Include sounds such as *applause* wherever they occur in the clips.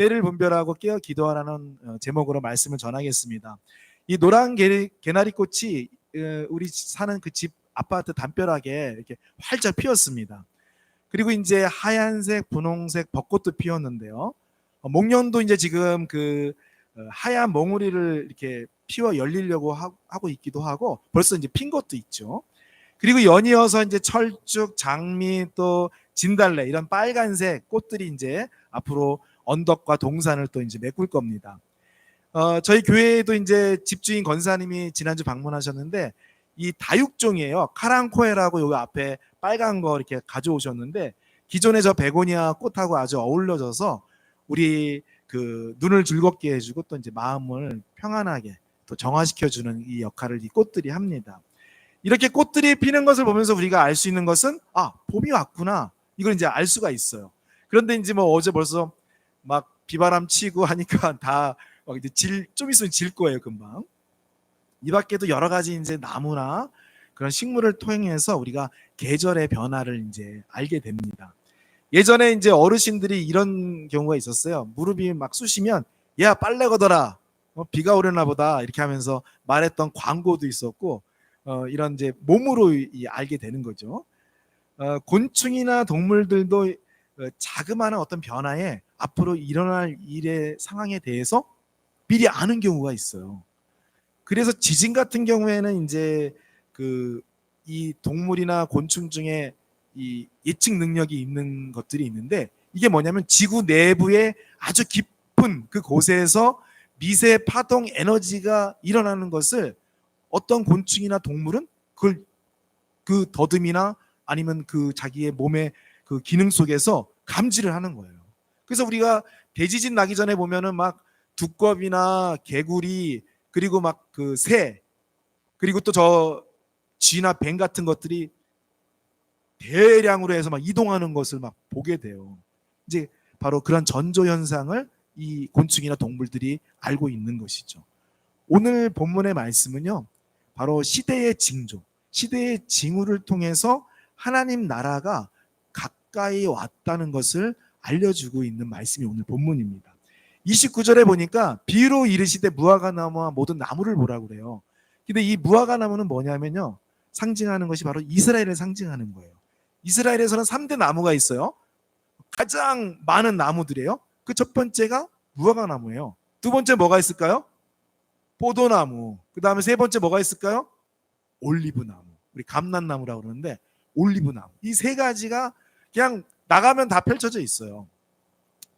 때를 분별하고 깨어 기도하라는 어, 제목으로 말씀을 전하겠습니다. 이 노란 개, 개나리 꽃이 어, 우리 사는 그 집 아파트 담벼락에 이렇게 활짝 피었습니다. 그리고 이제 하얀색, 분홍색 벚꽃도 피었는데요. 어, 목련도 이제 지금 그 어, 하얀 몽우리를 이렇게 피워 열리려고 하- 하고 있기도 하고 벌써 이제 핀 것도 있죠. 그리고 연이어서 이제 철쭉, 장미 또 진달래 이런 빨간색 꽃들이 이제 앞으로 언덕과 동산을 또 이제 메꿀 겁니다. 어, 저희 교회에도 이제 집주인 권사님이 지난주 방문하셨는데 이 다육종이에요. 카랑코에라고 여기 앞에 빨간 거 이렇게 가져오셨는데 기존의 저 베고니아 꽃하고 아주 어울려져서 우리 그 눈을 즐겁게 해주고 또 이제 마음을 평안하게 또 정화시켜주는 이 역할을 이 꽃들이 합니다. 이렇게 꽃들이 피는 것을 보면서 우리가 알 수 있는 것은 아 봄이 왔구나 이걸 이제 알 수가 있어요. 그런데 이제 뭐 어제 벌써 막 비바람 치고 하니까 *laughs* 다 막 이제 질 좀 있으면 질 거예요 금방. 이 밖에도 여러 가지 이제 나무나 그런 식물을 통해서 우리가 계절의 변화를 이제 알게 됩니다. 예전에 이제 어르신들이 이런 경우가 있었어요. 무릎이 막 쑤시면 야 빨래 걷어라. 어, 비가 오려나 보다 이렇게 하면서 말했던 광고도 있었고 어, 이런 이제 몸으로 이- 알게 되는 거죠. 어, 곤충이나 동물들도 어, 자그마한 어떤 변화에 앞으로 일어날 일의 상황에 대해서 미리 아는 경우가 있어요. 그래서 지진 같은 경우에는 이제 그 이 동물이나 곤충 중에 이 예측 능력이 있는 것들이 있는데 이게 뭐냐면 지구 내부의 아주 깊은 그 곳에서 미세 파동 에너지가 일어나는 것을 어떤 곤충이나 동물은 그걸 그 더듬이나 아니면 그 자기의 몸의 그 기능 속에서 감지를 하는 거예요. 그래서 우리가 대지진 나기 전에 보면은 막 두꺼비나 개구리 그리고 막 그 새 그리고 또 저 쥐나 뱀 같은 것들이 대량으로 해서 막 이동하는 것을 막 보게 돼요. 이제 바로 그런 전조 현상을 이 곤충이나 동물들이 알고 있는 것이죠. 오늘 본문의 말씀은요. 바로 시대의 징조, 시대의 징후를 통해서 하나님 나라가 가까이 왔다는 것을 알려주고 있는 말씀이 오늘 본문입니다. 29절에 보니까 비로 이르시되 무화과 나무와 모든 나무를 보라고 그래요. 근데 이 무화과 나무는 뭐냐면요. 상징하는 것이 바로 이스라엘을 상징하는 거예요. 이스라엘에서는 3대 나무가 있어요. 가장 많은 나무들이에요. 그 첫 번째가 무화과 나무예요. 두 번째 뭐가 있을까요? 포도나무. 그 다음에 세 번째 뭐가 있을까요? 올리브 나무. 우리 감란나무라고 그러는데 올리브 나무. 이 세 가지가 그냥 나가면 다 펼쳐져 있어요.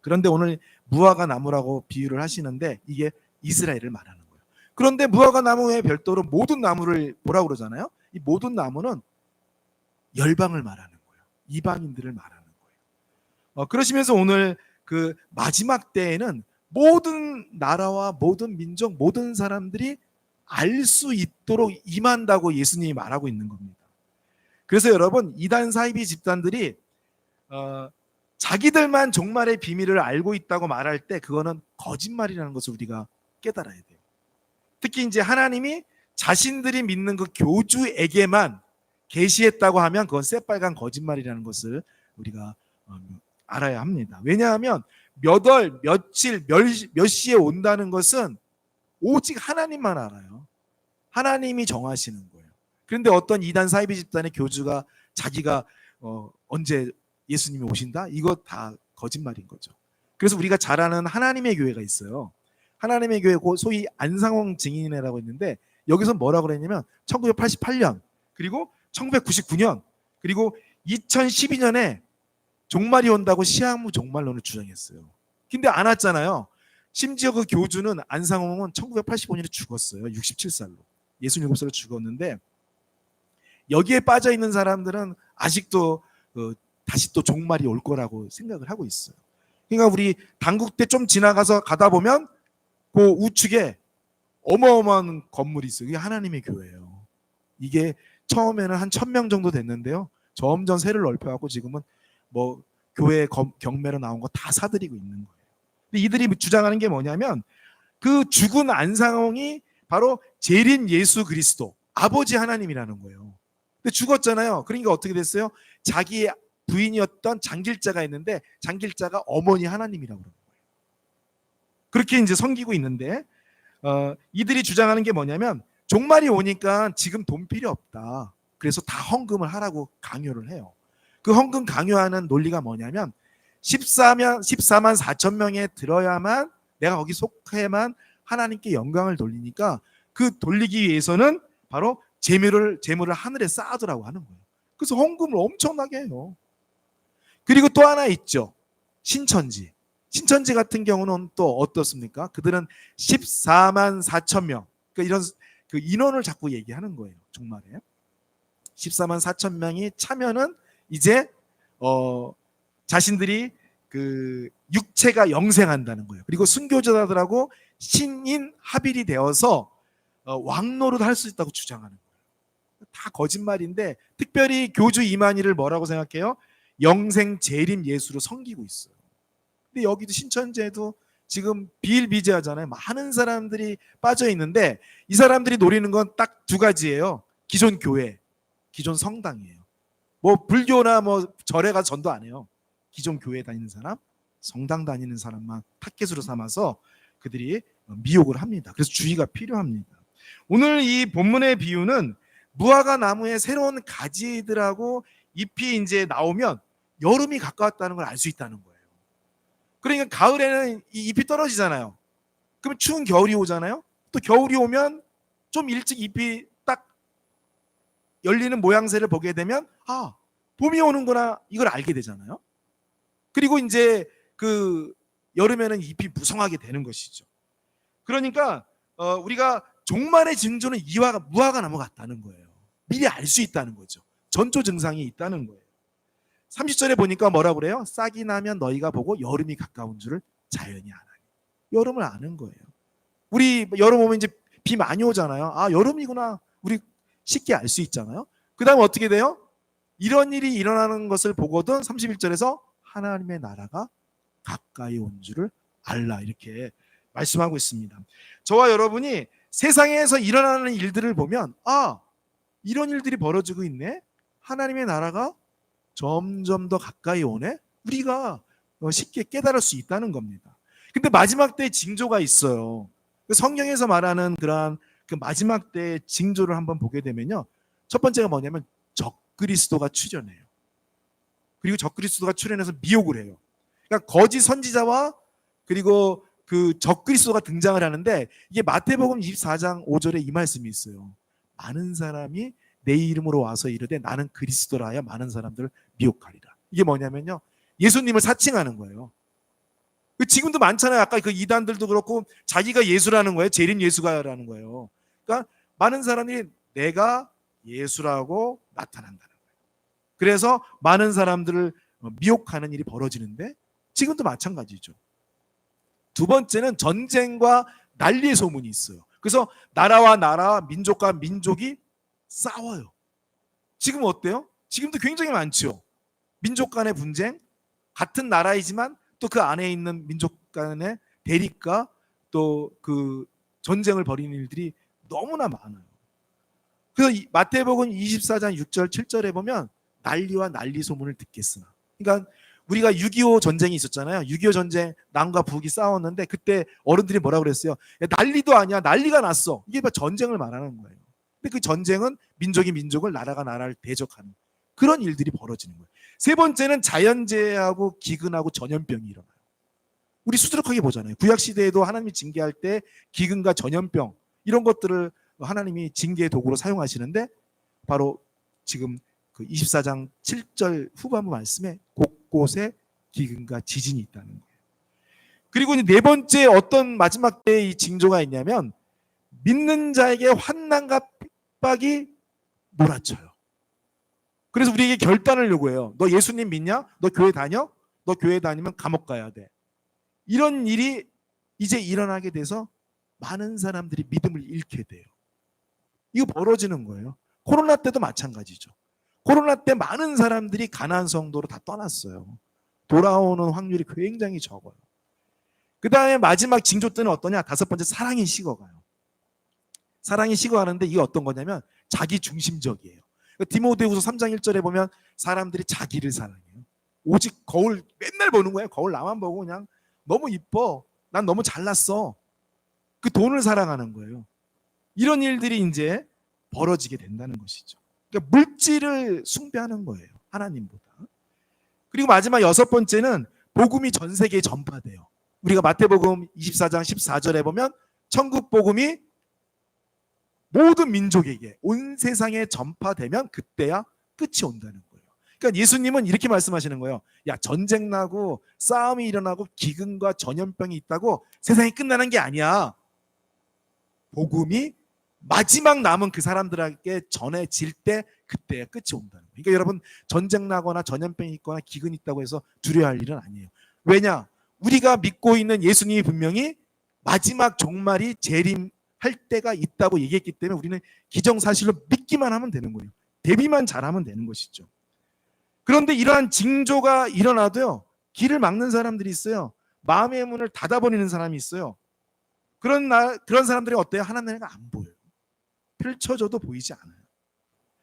그런데 오늘 무화과 나무라고 비유를 하시는데 이게 이스라엘을 말하는 거예요. 그런데 무화과 나무 외에 별도로 모든 나무를 뭐라고 그러잖아요. 이 모든 나무는 열방을 말하는 거예요. 이방인들을 말하는 거예요. 어, 그러시면서 오늘 그 마지막 때에는 모든 나라와 모든 민족, 모든 사람들이 알 수 있도록 임한다고 예수님이 말하고 있는 겁니다. 그래서 여러분 이단 사이비 집단들이 어, 자기들만 종말의 비밀을 알고 있다고 말할 때 그거는 거짓말이라는 것을 우리가 깨달아야 돼요. 특히 이제 하나님이 자신들이 믿는 그 교주에게만 계시했다고 하면 그건 새빨간 거짓말이라는 것을 우리가 어, 알아야 합니다. 왜냐하면 몇 월, 며칠, 몇, 시에 온다는 것은 오직 하나님만 알아요. 하나님이 정하시는 거예요. 그런데 어떤 이단 사이비 집단의 교주가 자기가 어, 언제 예수님이 오신다? 이거 다 거짓말인 거죠. 그래서 우리가 잘 아는 하나님의 교회가 있어요. 하나님의 교회 고 소위 안상홍 증인회라고 있는데 여기서 뭐라고 그랬냐면 1988년 그리고 1999년 그리고 2012년에 종말이 온다고 시아무 종말론을 주장했어요. 근데 안 왔잖아요. 심지어 그 교주는 안상홍은 1985년에 죽었어요. 67살로. 67살로 죽었는데 여기에 빠져 있는 사람들은 아직도 어, 다시 또 종말이 올 거라고 생각을 하고 있어요. 그러니까 우리 당국대 좀 지나가서 가다 보면 그 우측에 어마어마한 건물이 있어요. 이게 하나님의 교회예요. 이게 처음에는 한 천 명 정도 됐는데요. 점점 세를 넓혀갖고 지금은 뭐 교회 검- 경매로 나온 거 다 사들이고 있는 거예요. 근데 이들이 주장하는 게 뭐냐면 그 죽은 안상홍이 바로 재린 예수 그리스도 아버지 하나님이라는 거예요. 근데 죽었잖아요. 그러니까 어떻게 됐어요? 자기의 부인이었던 장길자가 있는데 장길자가 어머니 하나님이라고 그러는 거예요. 그렇게 이제 섬기고 있는데 어, 이들이 주장하는 게 뭐냐면 종말이 오니까 지금 돈 필요 없다. 그래서 다 헌금을 하라고 강요를 해요. 그 헌금 강요하는 논리가 뭐냐면 14만 14만 4천 명에 들어야만 내가 거기 속해만 하나님께 영광을 돌리니까 그 돌리기 위해서는 바로 재물을 재물을 하늘에 쌓아두라고 하는 거예요. 그래서 헌금을 엄청나게 해요. 그리고 또 하나 있죠. 신천지. 신천지 같은 경우는 또 어떻습니까? 그들은 14만 4천 명. 그러니까 이런 그 인원을 자꾸 얘기하는 거예요. 정말에. 14만 4천 명이 차면은 이제 어 자신들이 그 육체가 영생한다는 거예요. 그리고 순교자들하고 신인 합일이 되어서 어, 왕노릇 할 수 있다고 주장하는 거예요. 다 거짓말인데 특별히 교주 이만희를 뭐라고 생각해요? 영생 재림 예수로 섬기고 있어요. 근데 여기도 신천지에도 지금 비일비재하잖아요. 많은 사람들이 빠져 있는데 이 사람들이 노리는 건 딱 두 가지예요. 기존 교회, 기존 성당이에요. 뭐 불교나 뭐 절에 가서 전도 안 해요. 기존 교회 다니는 사람, 성당 다니는 사람만 타겟으로 삼아서 그들이 미혹을 합니다. 그래서 주의가 필요합니다. 오늘 이 본문의 비유는 무화과 나무의 새로운 가지들하고 잎이 이제 나오면 여름이 가까웠다는 걸 알 수 있다는 거예요. 그러니까 가을에는 이 잎이 떨어지잖아요. 그러면 추운 겨울이 오잖아요. 또 겨울이 오면 좀 일찍 잎이 딱 열리는 모양새를 보게 되면 아 봄이 오는구나 이걸 알게 되잖아요. 그리고 이제 그 여름에는 잎이 무성하게 되는 것이죠. 그러니까 어, 우리가 종말의 징조는 이화가 무화과 나무 같다는 거예요. 미리 알 수 있다는 거죠. 전조 증상이 있다는 거예요. 30절에 보니까 뭐라 그래요? 싹이 나면 너희가 보고 여름이 가까운 줄을 자연히 아나니. 여름을 아는 거예요. 우리 여름 오면 이제 비 많이 오잖아요. 아, 여름이구나. 우리 쉽게 알 수 있잖아요. 그 다음에 어떻게 돼요? 이런 일이 일어나는 것을 보거든 31절에서 하나님의 나라가 가까이 온 줄을 알라 이렇게 말씀하고 있습니다. 저와 여러분이 세상에서 일어나는 일들을 보면 아 이런 일들이 벌어지고 있네. 하나님의 나라가 점점 더 가까이 오네. 우리가 어, 쉽게 깨달을 수 있다는 겁니다. 근데 마지막 때 징조가 있어요. 그 성경에서 말하는 그러한 그 마지막 때 징조를 한번 보게 되면요. 첫 번째가 뭐냐면 적그리스도가 출현해요. 그리고 적그리스도가 출현해서 미혹을 해요. 그러니까 거짓 선지자와 그리고 그 적그리스도가 등장을 하는데 이게 마태복음 24장 5절에 이 말씀이 있어요. 많은 사람이 내 이름으로 와서 이르되 나는 그리스도라 하여 많은 사람들을 미혹하리라. 이게 뭐냐면요. 예수님을 사칭하는 거예요. 그 지금도 많잖아요. 아까 그 이단들도 그렇고 자기가 예수라는 거예요. 재림 예수가라는 거예요. 그러니까 많은 사람들이 내가 예수라고 나타난다는 거예요. 그래서 많은 사람들을 미혹하는 일이 벌어지는데 지금도 마찬가지죠. 두 번째는 전쟁과 난리의 소문이 있어요. 그래서 나라와 나라, 민족과 민족이 싸워요. 지금 어때요? 지금도 굉장히 많죠. 민족 간의 분쟁, 같은 나라이지만 또 그 안에 있는 민족 간의 대립과 또 그 전쟁을 벌이는 일들이 너무나 많아요. 그래서 이 마태복음 24장 6절 7절에 보면 난리와 난리 소문을 듣겠으나. 그러니까 우리가 6.25 전쟁이 있었잖아요. 6.25 전쟁 남과 북이 싸웠는데 그때 어른들이 뭐라 그랬어요? 야, 난리도 아니야. 난리가 났어. 이게 바 전쟁을 말하는 거예요. 그 전쟁은 민족이 민족을 나라가 나라를 대적하는 그런 일들이 벌어지는 거예요. 세 번째는 자연재해하고 기근하고 전염병이 일어나요. 우리 수두룩하게 보잖아요. 구약 시대에도 하나님이 징계할 때 기근과 전염병 이런 것들을 하나님이 징계의 도구로 사용하시는데 바로 지금 그 24장 7절 후반부 말씀에 곳곳에 기근과 지진이 있다는 거예요. 그리고 네 번째 어떤 마지막 때의 이 징조가 있냐면 믿는 자에게 환난과 핍박이 몰아쳐요. 그래서 우리에게 결단을 요구해요. 너 예수님 믿냐? 너 교회 다녀? 너 교회 다니면 감옥 가야 돼. 이런 일이 이제 일어나게 돼서 많은 사람들이 믿음을 잃게 돼요. 이거 벌어지는 거예요. 코로나 때도 마찬가지죠. 코로나 때 많은 사람들이 가나안 성도로 다 떠났어요. 돌아오는 확률이 굉장히 적어요. 그 다음에 마지막 징조 때는 어떠냐? 다섯 번째 사랑이 식어가요. 사랑이 식어가는데 이게 어떤 거냐면 자기 중심적이에요. 디모데후서 3장 1절에 보면 사람들이 자기를 사랑해요. 오직 거울 맨날 보는 거예요. 거울 나만 보고 그냥 너무 이뻐. 난 너무 잘났어. 그 돈을 사랑하는 거예요. 이런 일들이 이제 벌어지게 된다는 것이죠. 그러니까 물질을 숭배하는 거예요. 하나님보다. 그리고 마지막 여섯 번째는 복음이 전 세계에 전파돼요. 우리가 마태복음 24장 14절에 보면 천국 복음이 모든 민족에게 온 세상에 전파되면 그때야 끝이 온다는 거예요. 그러니까 예수님은 이렇게 말씀하시는 거예요. 야 전쟁 나고 싸움이 일어나고 기근과 전염병이 있다고 세상이 끝나는 게 아니야. 복음이 마지막 남은 그 사람들에게 전해질 때 그때야 끝이 온다는 거예요. 그러니까 여러분 전쟁 나거나 전염병이 있거나 기근 있다고 해서 두려워할 일은 아니에요. 왜냐? 우리가 믿고 있는 예수님이 분명히 마지막 종말이 재림 할 때가 있다고 얘기했기 때문에 우리는 기정사실로 믿기만 하면 되는 거예요. 대비만 잘하면 되는 것이죠. 그런데 이러한 징조가 일어나도요. 길을 막는 사람들이 있어요. 마음의 문을 닫아버리는 사람이 있어요. 그런 나, 그런 사람들이 어때요? 하나님 나라가 안 보여요. 펼쳐져도 보이지 않아요.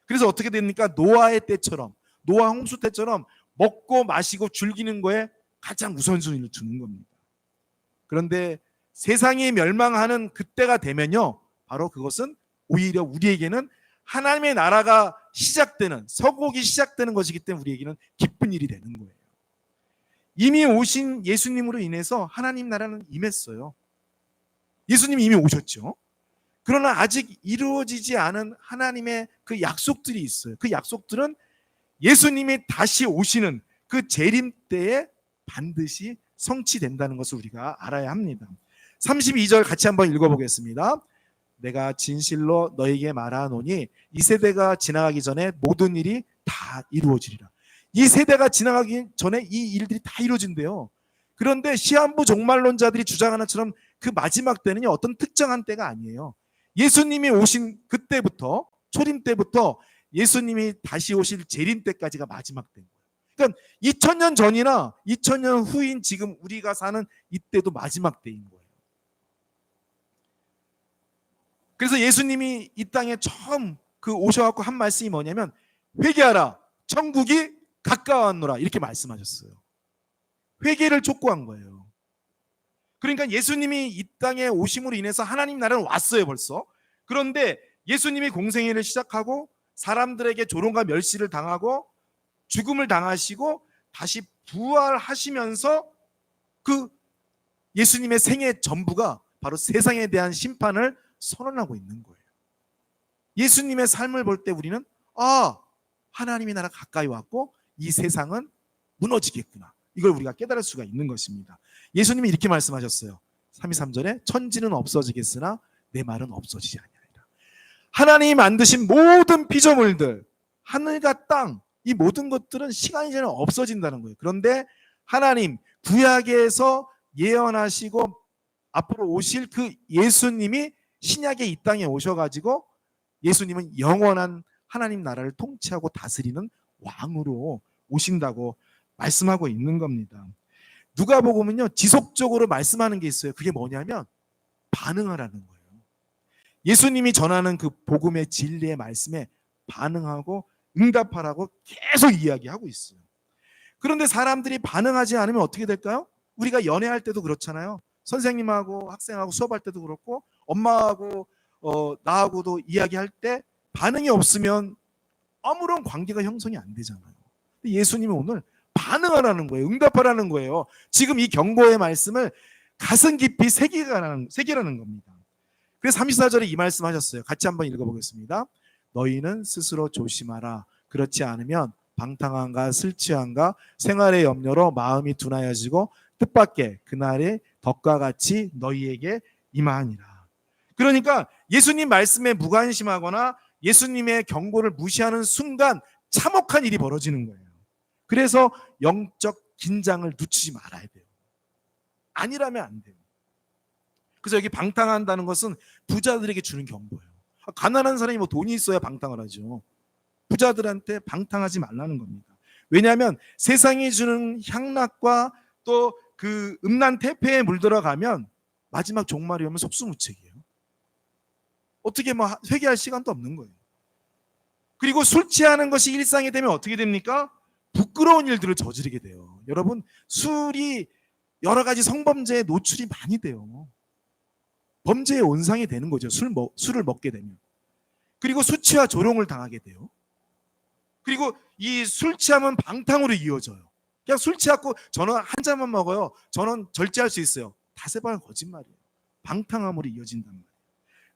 그래서 어떻게 됩니까? 노아의 때처럼 노아 홍수 때처럼 먹고 마시고 즐기는 거에 가장 우선순위를 두는 겁니다. 그런데 세상이 멸망하는 그때가 되면요. 바로 그것은 오히려 우리에게는 하나님의 나라가 시작되는 서곡이 시작되는 것이기 때문에 우리에게는 기쁜 일이 되는 거예요. 이미 오신 예수님으로 인해서 하나님 나라는 임했어요. 예수님이 이미 오셨죠. 그러나 아직 이루어지지 않은 하나님의 그 약속들이 있어요. 그 약속들은 예수님이 다시 오시는 그 재림 때에 반드시 성취된다는 것을 우리가 알아야 합니다. 32절 같이 한번 읽어보겠습니다. 내가 진실로 너에게 말하노니 이 세대가 지나가기 전에 모든 일이 다 이루어지리라. 이 세대가 지나가기 전에 이 일들이 다 이루어진대요. 그런데 시한부 종말론자들이 주장하는 것처럼 그 마지막 때는요 어떤 특정한 때가 아니에요. 예수님이 오신 그때부터 초림 때부터 예수님이 다시 오실 재림 때까지가 마지막 때인 거예요. 그러니까 2000년 전이나 2000년 후인 지금 우리가 사는 이때도 마지막 때인 거예요. 그래서 예수님이 이 땅에 처음 그 오셔갖고 한 말씀이 뭐냐면 회개하라 천국이 가까웠노라 이렇게 말씀하셨어요. 회개를 촉구한 거예요. 그러니까 예수님이 이 땅에 오심으로 인해서 하나님 나라는 왔어요 벌써. 그런데 예수님이 공생애를 시작하고 사람들에게 조롱과 멸시를 당하고 죽음을 당하시고 다시 부활하시면서 그 예수님의 생애 전부가 바로 세상에 대한 심판을 선언하고 있는 거예요. 예수님의 삶을 볼 때 우리는 아 하나님의 나라 가까이 왔고 이 세상은 무너지겠구나. 이걸 우리가 깨달을 수가 있는 것입니다. 예수님이 이렇게 말씀하셨어요. 33절에 천지는 없어지겠으나 내 말은 없어지지 아니하리라. 하나님이 만드신 모든 피조물들, 하늘과 땅, 이 모든 것들은 시간이 지나면 없어진다는 거예요. 그런데 하나님 구약에서 예언하시고 앞으로 오실 그 예수님이 신약의 이 땅에 오셔가지고 예수님은 영원한 하나님 나라를 통치하고 다스리는 왕으로 오신다고 말씀하고 있는 겁니다. 누가복음은요 지속적으로 말씀하는 게 있어요. 그게 뭐냐면 반응하라는 거예요. 예수님이 전하는 그 복음의 진리의 말씀에 반응하고 응답하라고 계속 이야기하고 있어요. 그런데 사람들이 반응하지 않으면 어떻게 될까요? 우리가 연애할 때도 그렇잖아요. 선생님하고 학생하고 수업할 때도 그렇고 엄마하고 어, 나하고도 이야기할 때 반응이 없으면 아무런 관계가 형성이 안 되잖아요. 예수님이 오늘 반응하라는 거예요. 응답하라는 거예요. 지금 이 경고의 말씀을 가슴 깊이 새기라는, 새기라는 겁니다. 그래서 34절에 이 말씀 하셨어요. 같이 한번 읽어보겠습니다. 너희는 스스로 조심하라. 그렇지 않으면 방탕함과 슬치함과 생활의 염려로 마음이 둔하여지고 뜻밖의 그날의 덕과 같이 너희에게 임하니라. 그러니까 예수님 말씀에 무관심하거나 예수님의 경고를 무시하는 순간 참혹한 일이 벌어지는 거예요. 그래서 영적 긴장을 늦추지 말아야 돼요. 아니라면 안 돼요. 그래서 여기 방탕한다는 것은 부자들에게 주는 경고예요. 가난한 사람이 뭐 돈이 있어야 방탕을 하죠. 부자들한테 방탕하지 말라는 겁니다. 왜냐하면 세상이 주는 향락과 또 그 음란 태폐에 물들어가면 마지막 종말이 오면 속수무책이에요. 어떻게 뭐 회개할 시간도 없는 거예요. 그리고 술 취하는 것이 일상이 되면 어떻게 됩니까? 부끄러운 일들을 저지르게 돼요. 여러분 술이 여러 가지 성범죄에 노출이 많이 돼요. 범죄의 온상이 되는 거죠. 술 먹, 술을 먹게 되면. 그리고 수치와 조롱을 당하게 돼요. 그리고 이 술 취하면 방탕으로 이어져요. 그냥 술 취하고 저는 한 잔만 먹어요. 저는 절제할 수 있어요. 다세번 거짓말이에요. 방탕함으로 이어진단 말이에요.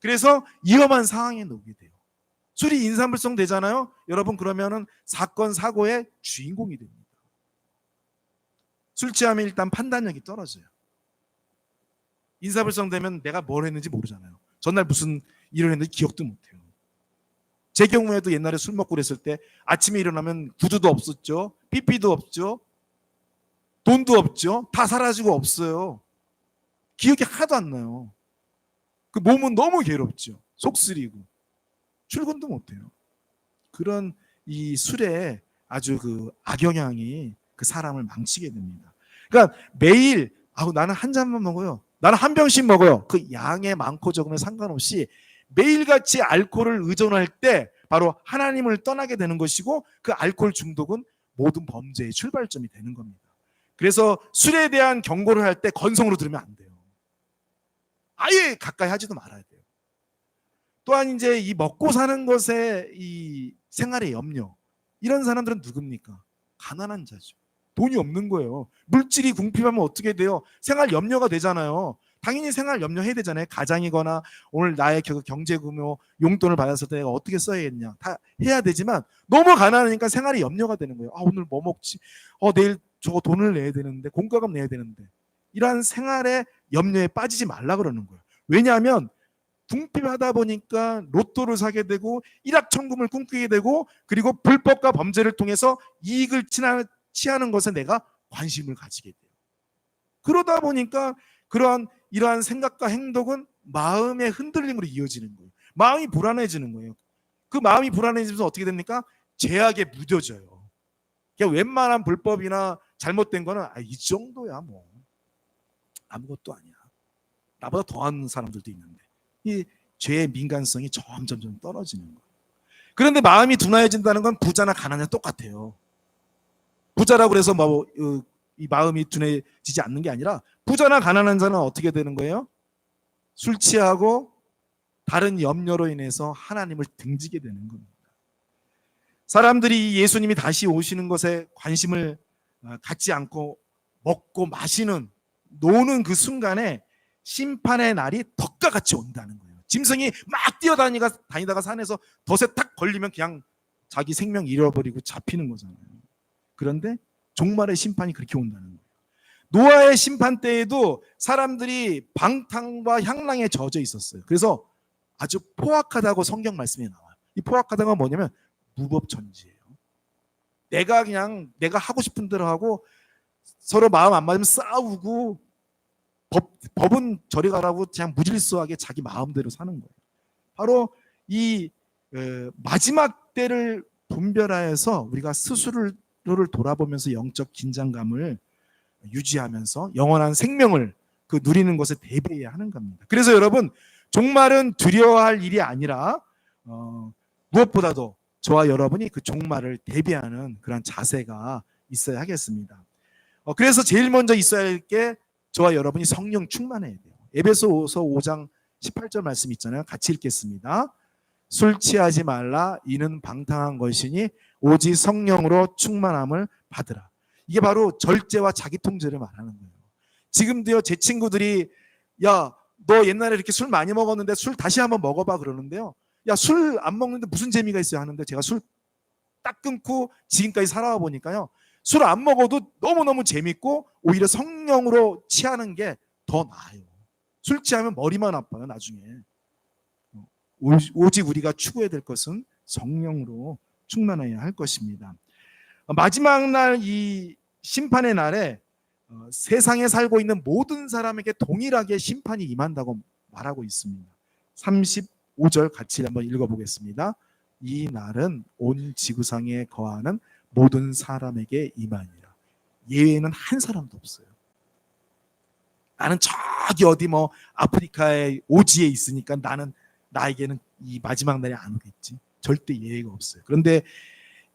그래서 위험한 상황에 놓게 돼요. 술이 인산불성 되잖아요. 여러분 그러면은 사건 사고의 주인공이 됩니다. 술 취하면 일단 판단력이 떨어져요. 인사불성 되면 내가 뭘 했는지 모르잖아요. 전날 무슨 일을 했는지 기억도 못해요. 제 경우에도 옛날에 술 먹고 그랬을 때 아침에 일어나면 구두도 없었죠. 삐삐도 없죠. 돈도 없죠. 다 사라지고 없어요. 기억이 하나도 안 나요. 그 몸은 너무 괴롭죠. 속 쓰리고. 출근도 못해요. 그런 이 술에 아주 그 악영향이 그 사람을 망치게 됩니다. 그러니까 매일 아우 나는 한 잔만 먹어요. 나는 한 병씩 먹어요. 그 양의 많고 적음에 상관없이 매일같이 알코올을 의존할 때 바로 하나님을 떠나게 되는 것이고 그 알코올 중독은 모든 범죄의 출발점이 되는 겁니다. 그래서 술에 대한 경고를 할 때 건성으로 들으면 안 돼요. 아예 가까이 하지도 말아야 돼요. 또한 이제 이 먹고 사는 것에 이 생활의 염려 이런 사람들은 누굽니까? 가난한 자죠. 돈이 없는 거예요. 물질이 궁핍하면 어떻게 돼요? 생활 염려가 되잖아요. 당연히 생활 염려해야 되잖아요. 가장이거나 오늘 나의 겨- 경제 규모 용돈을 받았을 때 내가 어떻게 써야겠냐. 다 해야 되지만 너무 가난하니까 생활이 염려가 되는 거예요. 아, 오늘 뭐 먹지? 어, 내일 저거 돈을 내야 되는데 공과금 내야 되는데. 이러한 생활의 염려에 빠지지 말라 그러는 거예요. 왜냐하면 궁핍하다 보니까 로또를 사게 되고 일확천금을 꿈꾸게 되고 그리고 불법과 범죄를 통해서 이익을 취하- 취하는 것에 내가 관심을 가지게 돼요. 그러다 보니까 그러한 이러한 생각과 행동은 마음의 흔들림으로 이어지는 거예요. 마음이 불안해지는 거예요. 그 마음이 불안해지면서 어떻게 됩니까? 죄악에 무뎌져요. 그냥 웬만한 불법이나 잘못된 거는 아, 이 정도야 뭐 아무것도 아니야. 나보다 더한 사람들도 있는데 이 죄의 민감성이 점점 점 떨어지는 거예요. 그런데 마음이 둔화해진다는 건 부자나 가난이랑 똑같아요. 부자라고 그래서 뭐, 어, 이 마음이 둔해지지 않는 게 아니라 부자나 가난한 자는 어떻게 되는 거예요? 술 취하고 다른 염려로 인해서 하나님을 등지게 되는 겁니다. 사람들이 예수님이 다시 오시는 것에 관심을 어, 갖지 않고 먹고 마시는 노는 그 순간에 심판의 날이 덕과 같이 온다는 거예요. 짐승이 막 뛰어다니가 다니다가 산에서 덫에 탁 걸리면 그냥 자기 생명 잃어버리고 잡히는 거잖아요. 그런데 종말의 심판이 그렇게 온다는 거예요. 노아의 심판 때에도 사람들이 방탕과 향랑에 젖어 있었어요. 그래서 아주 포악하다고 성경 말씀에 나와요. 이 포악하다가 뭐냐면 무법천지예요. 내가 그냥 내가 하고 싶은 대로 하고 서로 마음 안 맞으면 싸우고 법, 법은 저리 가라고 그냥 무질서하게 자기 마음대로 사는 거예요. 바로 이 어, 마지막 때를 분별하여서 우리가 스스로를 돌아보면서 영적 긴장감을 유지하면서 영원한 생명을 그 누리는 것에 대비해야 하는 겁니다. 그래서 여러분 종말은 두려워할 일이 아니라 어, 무엇보다도 저와 여러분이 그 종말을 대비하는 그런 자세가 있어야 하겠습니다. 어, 그래서 제일 먼저 있어야 할 게 저와 여러분이 성령 충만해야 돼요. 에베소서 5장 18절 말씀 있잖아요. 같이 읽겠습니다. 술 취하지 말라 이는 방탕한 것이니 오직 성령으로 충만함을 받으라. 이게 바로 절제와 자기 통제를 말하는 거예요. 지금도요 제 친구들이 야 너 옛날에 이렇게 술 많이 먹었는데 술 다시 한번 먹어봐 그러는데요. 야 술 안 먹는데 무슨 재미가 있어요 하는데 제가 술 딱 끊고 지금까지 살아와 보니까요. 술 안 먹어도 너무너무 재밌고 오히려 성령으로 취하는 게 더 나아요. 술 취하면 머리만 아파요 나중에. 오- 오직 우리가 추구해야 될 것은 성령으로 충만해야 할 것입니다. 어, 마지막 날 이 심판의 날에 어, 세상에 살고 있는 모든 사람에게 동일하게 심판이 임한다고 말하고 있습니다. 35절 같이 한번 읽어보겠습니다. 이 날은 온 지구상에 거하는 모든 사람에게 임하니라. 예외는 한 사람도 없어요. 나는 저기 어디 뭐 아프리카의 오지에 있으니까 나는 나에게는 이 마지막 날이 안 오겠지. 절대 예외가 없어요. 그런데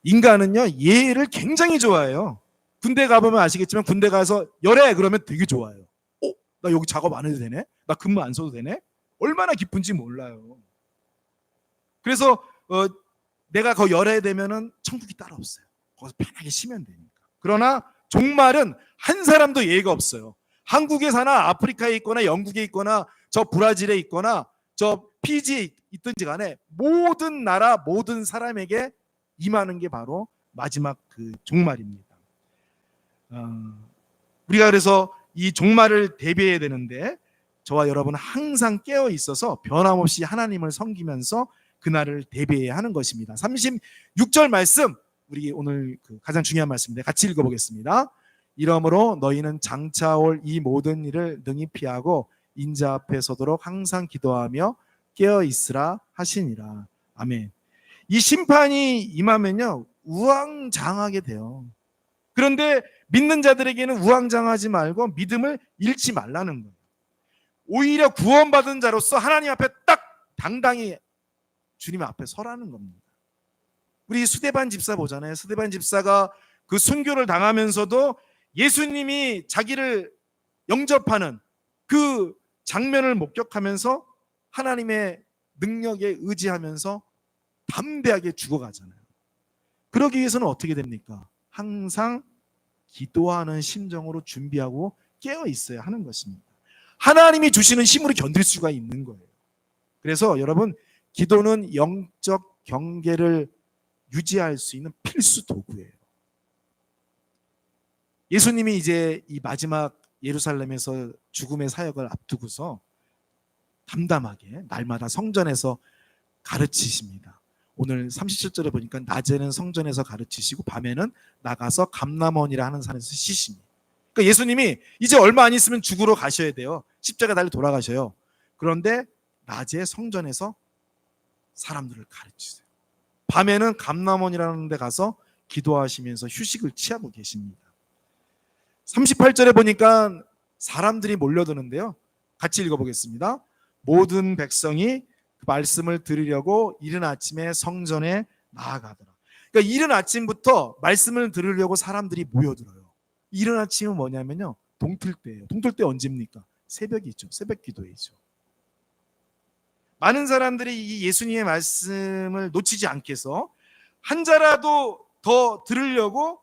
인간은요 예외를 굉장히 좋아해요. 군대 가보면 아시겠지만 군대 가서 열애 그러면 되게 좋아요. 어? 나 여기 작업 안 해도 되네? 나 근무 안 써도 되네? 얼마나 기쁜지 몰라요. 그래서 어, 내가 거 열애 되면은 천국이 따로 없어요. 거기서 편하게 쉬면 되니까. 그러나 종말은 한 사람도 예의가 없어요. 한국에 사나 아프리카에 있거나 영국에 있거나 저 브라질에 있거나 저 피지에 있든지 간에 모든 나라 모든 사람에게 임하는 게 바로 마지막 그 종말입니다. 어, 우리가 그래서 이 종말을 대비해야 되는데 저와 여러분은 항상 깨어 있어서 변함없이 하나님을 섬기면서 그날을 대비해야 하는 것입니다. 36절 말씀 우리 오늘 그 가장 중요한 말씀인데 같이 읽어보겠습니다. 이러므로 너희는 장차 올 이 모든 일을 능히 피하고 인자 앞에 서도록 항상 기도하며 깨어 있으라 하시니라. 아멘. 이 심판이 임하면요 우왕장하게 돼요. 그런데 믿는 자들에게는 우왕장하지 말고 믿음을 잃지 말라는 거예요. 오히려 구원받은 자로서 하나님 앞에 딱 당당히 주님 앞에 서라는 겁니다. 우리 수대반 집사 보잖아요. 수대반 집사가 그 순교를 당하면서도 예수님이 자기를 영접하는 그 장면을 목격하면서 하나님의 능력에 의지하면서 담대하게 죽어가잖아요. 그러기 위해서는 어떻게 됩니까? 항상 기도하는 심정으로 준비하고 깨어 있어야 하는 것입니다. 하나님이 주시는 힘으로 견딜 수가 있는 거예요. 그래서 여러분, 기도는 영적 경계를 유지할 수 있는 필수 도구예요. 예수님이 이제 이 마지막 예루살렘에서 죽음의 사역을 앞두고서 담담하게 날마다 성전에서 가르치십니다. 오늘 37절에 보니까 낮에는 성전에서 가르치시고 밤에는 나가서 감남원이라 하는 산에서 쉬시니. 그러니까 예수님이 이제 얼마 안 있으면 죽으러 가셔야 돼요. 십자가 달려 돌아가셔요. 그런데 낮에 성전에서 사람들을 가르치세요. 밤에는 감남원이라는 데 가서 기도하시면서 휴식을 취하고 계십니다. 38절에 보니까 사람들이 몰려드는데요. 같이 읽어보겠습니다. 모든 백성이 그 말씀을 들으려고 이른 아침에 성전에 나아가더라. 그러니까 이른 아침부터 말씀을 들으려고 사람들이 모여들어요. 이른 아침은 뭐냐면요. 동틀 때예요. 동틀 때 언제입니까? 새벽이죠. 새벽 기도이죠. 많은 사람들이 이 예수님의 말씀을 놓치지 않게 해서 한 자라도 더 들으려고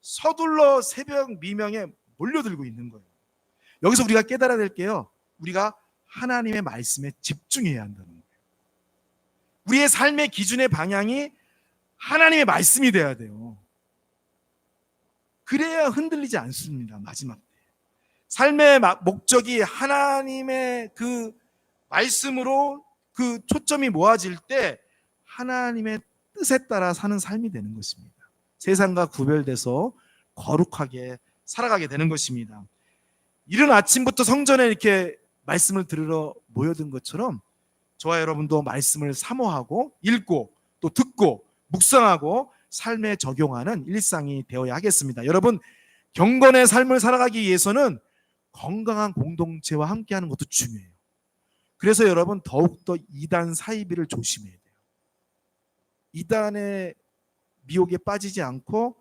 서둘러 새벽 미명에 몰려들고 있는 거예요. 여기서 우리가 깨달아야 될 게요. 우리가 하나님의 말씀에 집중해야 한다는 거예요. 우리의 삶의 기준의 방향이 하나님의 말씀이 돼야 돼요. 그래야 흔들리지 않습니다. 마지막 때. 삶의 목적이 하나님의 그 말씀으로 그 초점이 모아질 때 하나님의 뜻에 따라 사는 삶이 되는 것입니다. 세상과 구별돼서 거룩하게 살아가게 되는 것입니다. 이른 아침부터 성전에 이렇게 말씀을 들으러 모여든 것처럼 저와 여러분도 말씀을 사모하고 읽고 또 듣고 묵상하고 삶에 적용하는 일상이 되어야 하겠습니다. 여러분 경건의 삶을 살아가기 위해서는 건강한 공동체와 함께하는 것도 중요해요. 그래서 여러분 더욱더 이단 사이비를 조심해야 돼요. 이단의 미혹에 빠지지 않고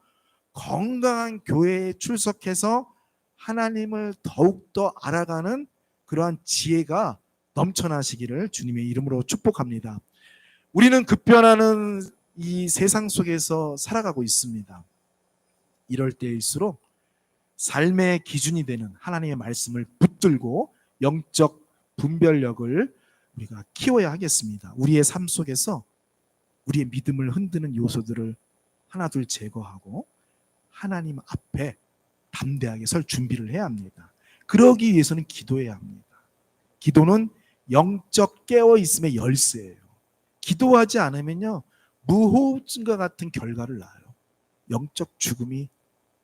건강한 교회에 출석해서 하나님을 더욱더 알아가는 그러한 지혜가 넘쳐나시기를 주님의 이름으로 축복합니다. 우리는 급변하는 이 세상 속에서 살아가고 있습니다. 이럴 때일수록 삶의 기준이 되는 하나님의 말씀을 붙들고 영적 분별력을 우리가 키워야 하겠습니다. 우리의 삶 속에서 우리의 믿음을 흔드는 요소들을 하나둘 제거하고 하나님 앞에 담대하게 설 준비를 해야 합니다. 그러기 위해서는 기도해야 합니다. 기도는 영적 깨어 있음의 열쇠예요. 기도하지 않으면요 무호흡증과 같은 결과를 낳아요. 영적 죽음이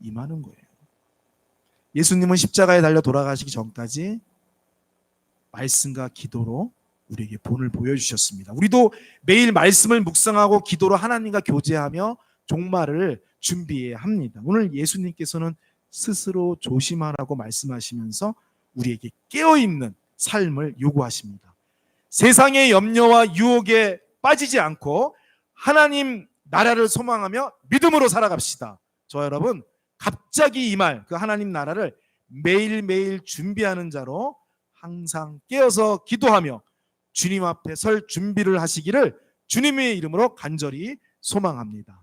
임하는 거예요. 예수님은 십자가에 달려 돌아가시기 전까지 말씀과 기도로 우리에게 본을 보여주셨습니다. 우리도 매일 말씀을 묵상하고 기도로 하나님과 교제하며 종말을 준비해야 합니다. 오늘 예수님께서는 스스로 조심하라고 말씀하시면서 우리에게 깨어있는 삶을 요구하십니다. 세상의 염려와 유혹에 빠지지 않고 하나님 나라를 소망하며 믿음으로 살아갑시다. 저 여러분 갑자기 임할 그 하나님 나라를 매일매일 준비하는 자로 항상 깨어서 기도하며 주님 앞에 설 준비를 하시기를 주님의 이름으로 간절히 소망합니다.